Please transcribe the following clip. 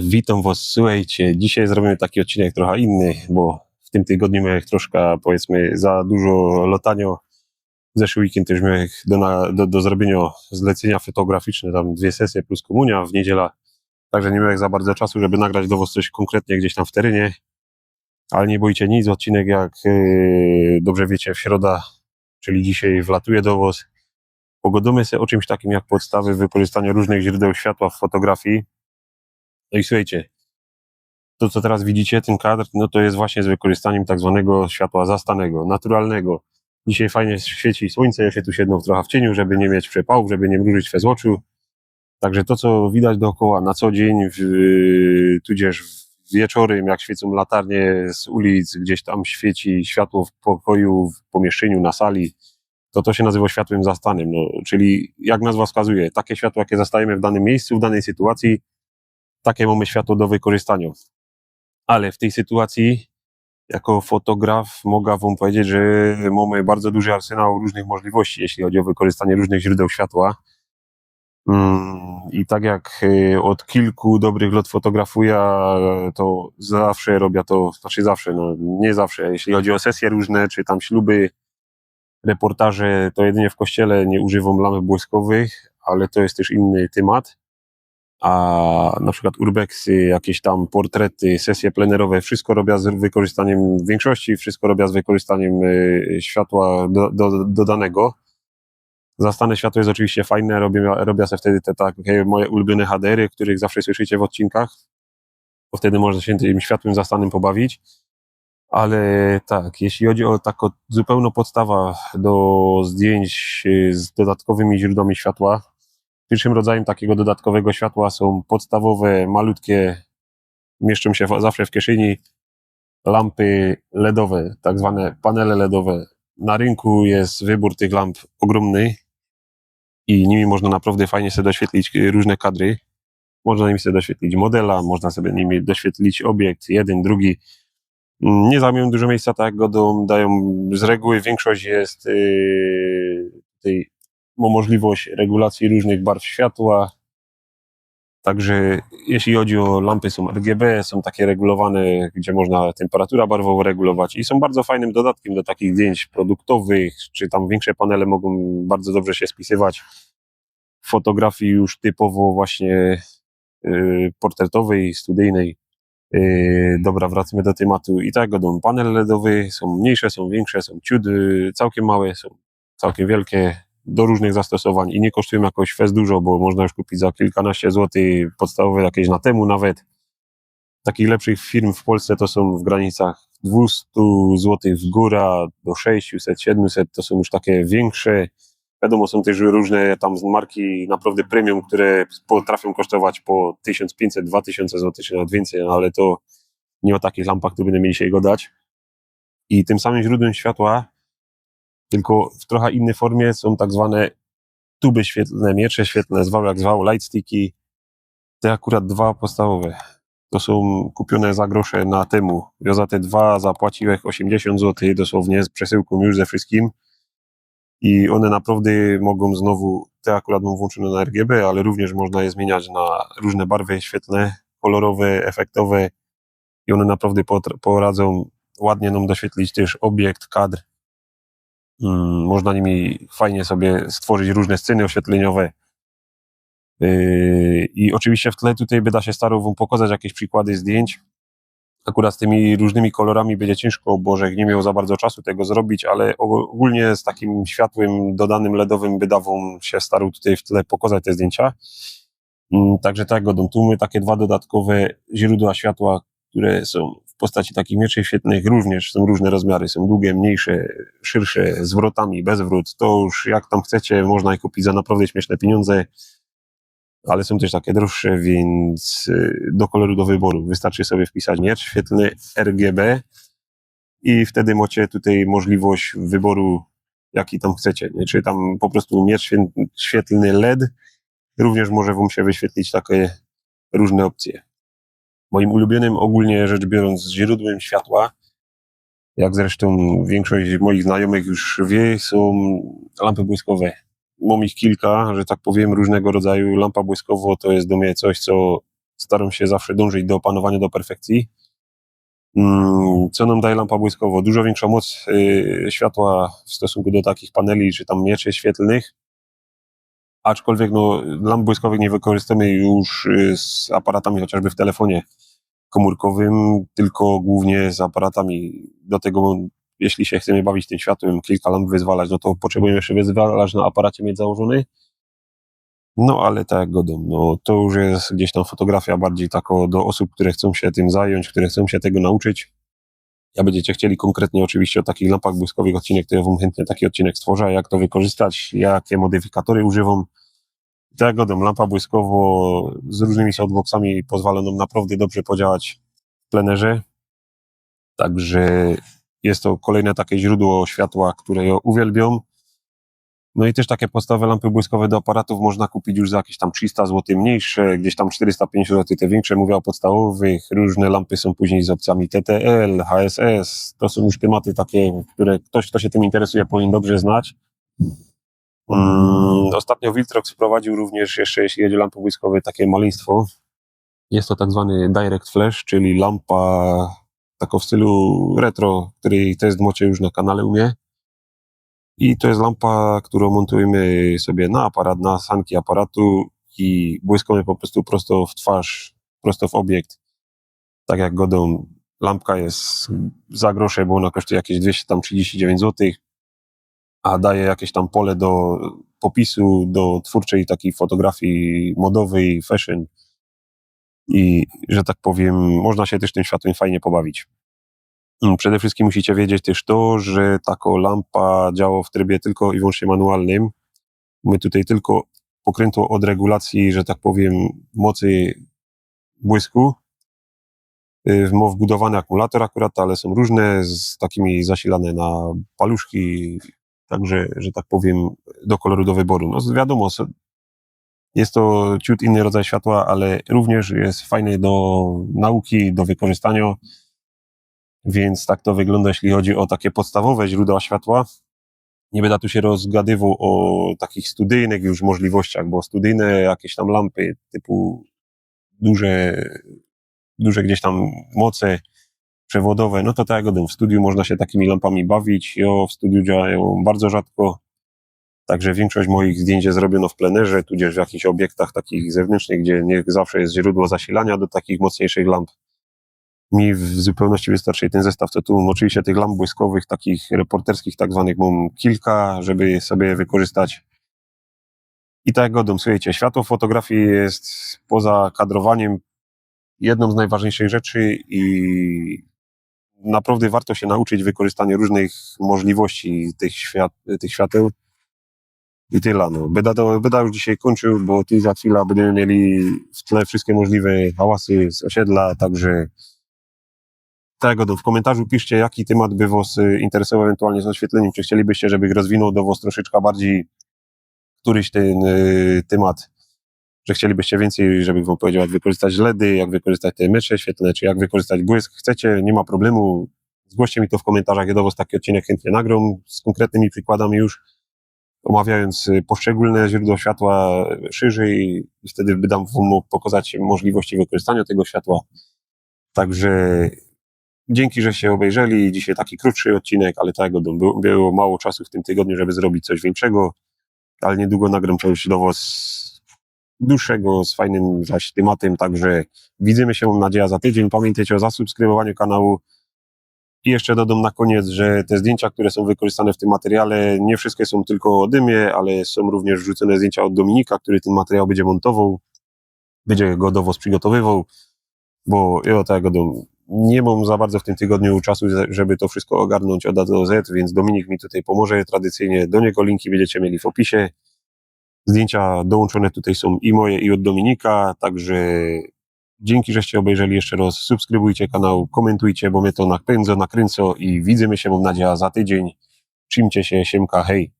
Witam Was, słuchajcie, dzisiaj zrobimy taki odcinek trochę inny, bo w tym tygodniu miałem troszkę, powiedzmy, za dużo lotanio. Zeszły weekend też miałem do, do, do zrobienia zlecenia fotograficzne, tam dwie sesje plus komunia w niedziela, także nie miałem za bardzo czasu, żeby nagrać do Was coś konkretnie gdzieś tam w terenie, ale nie bójcie nic, odcinek jak yy, dobrze wiecie w środa, czyli dzisiaj wlatuje do Was. Pogodzimy się o czymś takim jak podstawy wykorzystania różnych źródeł światła w fotografii, no i słuchajcie, to co teraz widzicie, ten kadr, no to jest właśnie z wykorzystaniem tak zwanego światła zastanego, naturalnego. Dzisiaj fajnie świeci słońce, ja się tu siedną trochę w cieniu, żeby nie mieć przepałów, żeby nie mrużyć z oczu. Także to, co widać dookoła na co dzień, w, tudzież wieczorem, jak świecą latarnie z ulic, gdzieś tam świeci światło w pokoju, w pomieszczeniu, na sali, to to się nazywa światłem zastanym. No, czyli jak nazwa wskazuje, takie światło, jakie zastajemy w danym miejscu, w danej sytuacji, takie mamy światło do wykorzystania. Ale w tej sytuacji, jako fotograf, mogę Wam powiedzieć, że mamy bardzo duży arsenał różnych możliwości, jeśli chodzi o wykorzystanie różnych źródeł światła. Mm, I tak jak y, od kilku dobrych lat fotografuję, to zawsze robię to, znaczy zawsze, no nie zawsze, jeśli chodzi o sesje różne, czy tam śluby, reportaże, to jedynie w kościele nie używam lampy błyskowych, ale to jest też inny temat a na przykład urbexy, jakieś tam portrety, sesje plenerowe, wszystko robię z wykorzystaniem większości, wszystko robię z wykorzystaniem y, światła do, do, dodanego. Zastane światło jest oczywiście fajne, robię, robię sobie wtedy te takie moje ulubione HDR-y, których zawsze słyszycie w odcinkach, bo wtedy można się tym światłem zastanym pobawić. Ale tak, jeśli chodzi o taką zupełną podstawę do zdjęć y, z dodatkowymi źródłami światła, Pierwszym rodzajem takiego dodatkowego światła są podstawowe, malutkie, mieszczą się zawsze w kieszeni, lampy LEDowe, tak zwane panele LEDowe. Na rynku jest wybór tych lamp ogromny i nimi można naprawdę fajnie sobie doświetlić różne kadry. Można nimi sobie doświetlić modela, można sobie nimi doświetlić obiekt, jeden, drugi. Nie zajmują dużo miejsca, tak jak go dają z reguły. Większość jest yy, tej możliwość regulacji różnych barw światła. Także jeśli chodzi o lampy, są RGB, są takie regulowane, gdzie można temperaturę barwową regulować i są bardzo fajnym dodatkiem do takich zdjęć produktowych, czy tam większe panele mogą bardzo dobrze się spisywać w fotografii już typowo właśnie yy, portretowej, studyjnej. Yy, dobra, wracamy do tematu. I tak, godą panel LEDowy, są mniejsze, są większe, są ciudy, całkiem małe, są całkiem wielkie, do różnych zastosowań i nie kosztują jakoś fest dużo, bo można już kupić za kilkanaście złotych podstawowe jakieś na temu nawet. Takich lepszych firm w Polsce to są w granicach 200 złotych w góra do 600, 700, to są już takie większe. Wiadomo, są też różne tam marki naprawdę premium, które potrafią kosztować po 1500, 2000 zł, czy nawet więcej, no ale to nie o takich lampach, które będę mieli się go dać. I tym samym źródłem światła tylko w trochę innej formie są tak zwane tuby świetlne, miecze świetlne, zwał jak zwał, lightsticki. Te akurat dwa podstawowe. To są kupione za grosze na temu. Ja za te dwa zapłaciłem 80 zł dosłownie z przesyłką już ze wszystkim. I one naprawdę mogą znowu, te akurat mam włączone na RGB, ale również można je zmieniać na różne barwy świetlne, kolorowe, efektowe i one naprawdę poradzą ładnie nam doświetlić też obiekt, kadr można nimi fajnie sobie stworzyć różne sceny oświetleniowe. Yy, I oczywiście w tle tutaj by da się starą wam pokazać jakieś przykłady zdjęć. Akurat z tymi różnymi kolorami będzie ciężko, bo że nie miał za bardzo czasu tego zrobić, ale ogólnie z takim światłym dodanym LEDowym by dawał się starał tutaj w tle pokazać te zdjęcia. Mm, także tak, godą tłumy, takie dwa dodatkowe źródła światła, które są w postaci takich mieczy świetnych również są różne rozmiary, są długie, mniejsze, szyrsze, z wrotami, bez wrót, to już jak tam chcecie, można je kupić za naprawdę śmieszne pieniądze, ale są też takie droższe, więc y, do koloru do wyboru wystarczy sobie wpisać miecz świetlny RGB i wtedy macie tutaj możliwość wyboru jaki tam chcecie, nie? czy tam po prostu miecz świetlny LED, również może wam się wyświetlić takie różne opcje. Moim ulubionym ogólnie rzecz biorąc źródłem światła, jak zresztą większość moich znajomych już wie, są lampy błyskowe. Mam ich kilka, że tak powiem, różnego rodzaju. Lampa błyskowo to jest do mnie coś, co staram się zawsze dążyć do opanowania do perfekcji. Mm, Co nam daje lampa błyskowo? Dużo większa moc y, światła w stosunku do takich paneli czy tam mieczy świetlnych. Aczkolwiek no, lamp błyskowych nie wykorzystamy już y, z aparatami chociażby w telefonie komórkowym, tylko głównie z aparatami. Do tego, jeśli się chcemy bawić tym światłem, kilka lamp wyzwalać, no to potrzebujemy jeszcze wyzwalać na aparacie mieć założony. No ale tak jak godą, no to już jest gdzieś tam fotografia bardziej tako do osób, które chcą się tym zająć, które chcą się tego nauczyć. Ja będziecie chcieli konkretnie oczywiście o takich lampach błyskowych odcinek, to ja wam chętnie taki odcinek stworzę, jak to wykorzystać, jakie modyfikatory używam. Jak godą, lampa błyskowo z różnymi softboxami pozwala nam naprawdę dobrze podziałać w plenerze. Także jest to kolejne takie źródło światła, które ja uwielbiam. No i też takie podstawowe lampy błyskowe do aparatów można kupić już za jakieś tam 300 zł mniejsze, gdzieś tam 450 zł te większe, mówię o podstawowych. Różne lampy są później z opcjami TTL, HSS. To są już tematy takie, które ktoś, kto się tym interesuje, powinien dobrze znać. Mm, ostatnio Viltrox wprowadził również jeszcze, jeśli chodzi o lampy błyskowe, takie maleństwo. Jest to tak zwany Direct Flash, czyli lampa tako w stylu retro, której test mocie już na kanale u mnie. I to jest lampa, którą montujemy sobie na aparat, na sanki aparatu i błyskamy po prostu prosto w twarz, prosto w obiekt. Tak jak godą, lampka jest za grosze, bo ona kosztuje jakieś 239 zł, a daje jakieś tam pole do popisu, do twórczej takiej fotografii modowej, fashion. I, że tak powiem, można się też tym światłem fajnie pobawić. Mm, Przede wszystkim musicie wiedzieć też to, że taka lampa działa w trybie tylko i wyłącznie manualnym. My tutaj tylko pokrętło od regulacji, że tak powiem, mocy błysku. Y, w- Wbudowany akumulator akurat, ale są różne, z takimi zasilane na paluszki, także, że tak powiem, do koloru do wyboru. No wiadomo, jest to ciut inny rodzaj światła, ale również jest fajny do nauki, do wykorzystania. Więc tak to wygląda, jeśli chodzi o takie podstawowe źródła światła. Nie będę tu się rozgadywał o takich studyjnych już możliwościach, bo studyjne jakieś tam lampy typu duże, duże gdzieś tam moce przewodowe, no to tak jak w studiu można się takimi lampami bawić. Ja w studiu działają bardzo rzadko, także większość moich zdjęć jest zrobiono w plenerze, tudzież w jakichś obiektach takich zewnętrznych, gdzie nie zawsze jest źródło zasilania do takich mocniejszych lamp mi w zupełności wystarczy ten zestaw, co tu oczywiście tych lamp błyskowych, takich reporterskich tak zwanych mam kilka, żeby sobie wykorzystać. I tak jak godą, słuchajcie, światło fotografii jest poza kadrowaniem jedną z najważniejszych rzeczy i naprawdę warto się nauczyć wykorzystania różnych możliwości tych, świat, tych świateł. I tyle. No. Beda, beda już dzisiaj kończył, bo ty za chwilę będziemy mieli w tle wszystkie możliwe hałasy z osiedla, także tego w komentarzu piszcie, jaki temat by Was y, interesował ewentualnie z oświetleniem, czy chcielibyście, żeby rozwinął do Was troszeczkę bardziej któryś ten y, temat, że chcielibyście więcej, żeby Wam powiedział, jak wykorzystać LEDy, jak wykorzystać te mecze świetlne, czy jak wykorzystać błysk. Chcecie, nie ma problemu, zgłoście mi to w komentarzach, ja do Was taki odcinek chętnie nagram z konkretnymi przykładami już, omawiając y, poszczególne źródła światła szerzej i wtedy by Wam pokazać możliwości wykorzystania tego światła. Także Dzięki, że się obejrzeli. Dzisiaj taki krótszy odcinek, ale tak było mało czasu w tym tygodniu, żeby zrobić coś większego, ale niedługo nagram coś do Was dłuższego, z fajnym zaś tematem, także widzimy się, mam nadzieję, za tydzień. Pamiętajcie o zasubskrybowaniu kanału. I jeszcze dodam na koniec, że te zdjęcia, które są wykorzystane w tym materiale, nie wszystkie są tylko o dymie, ale są również wrzucone zdjęcia od Dominika, który ten materiał będzie montował, będzie go do Was przygotowywał, bo ja dom, nie mam za bardzo w tym tygodniu czasu, żeby to wszystko ogarnąć od A do Z, więc Dominik mi tutaj pomoże tradycyjnie. Do niego linki będziecie mieli w opisie. Zdjęcia dołączone tutaj są i moje, i od Dominika, także dzięki, żeście obejrzeli jeszcze raz. Subskrybujcie kanał, komentujcie, bo mnie to nakręca, nakręca i widzimy się, mam nadzieję, za tydzień. Trzymcie się, siemka, hej.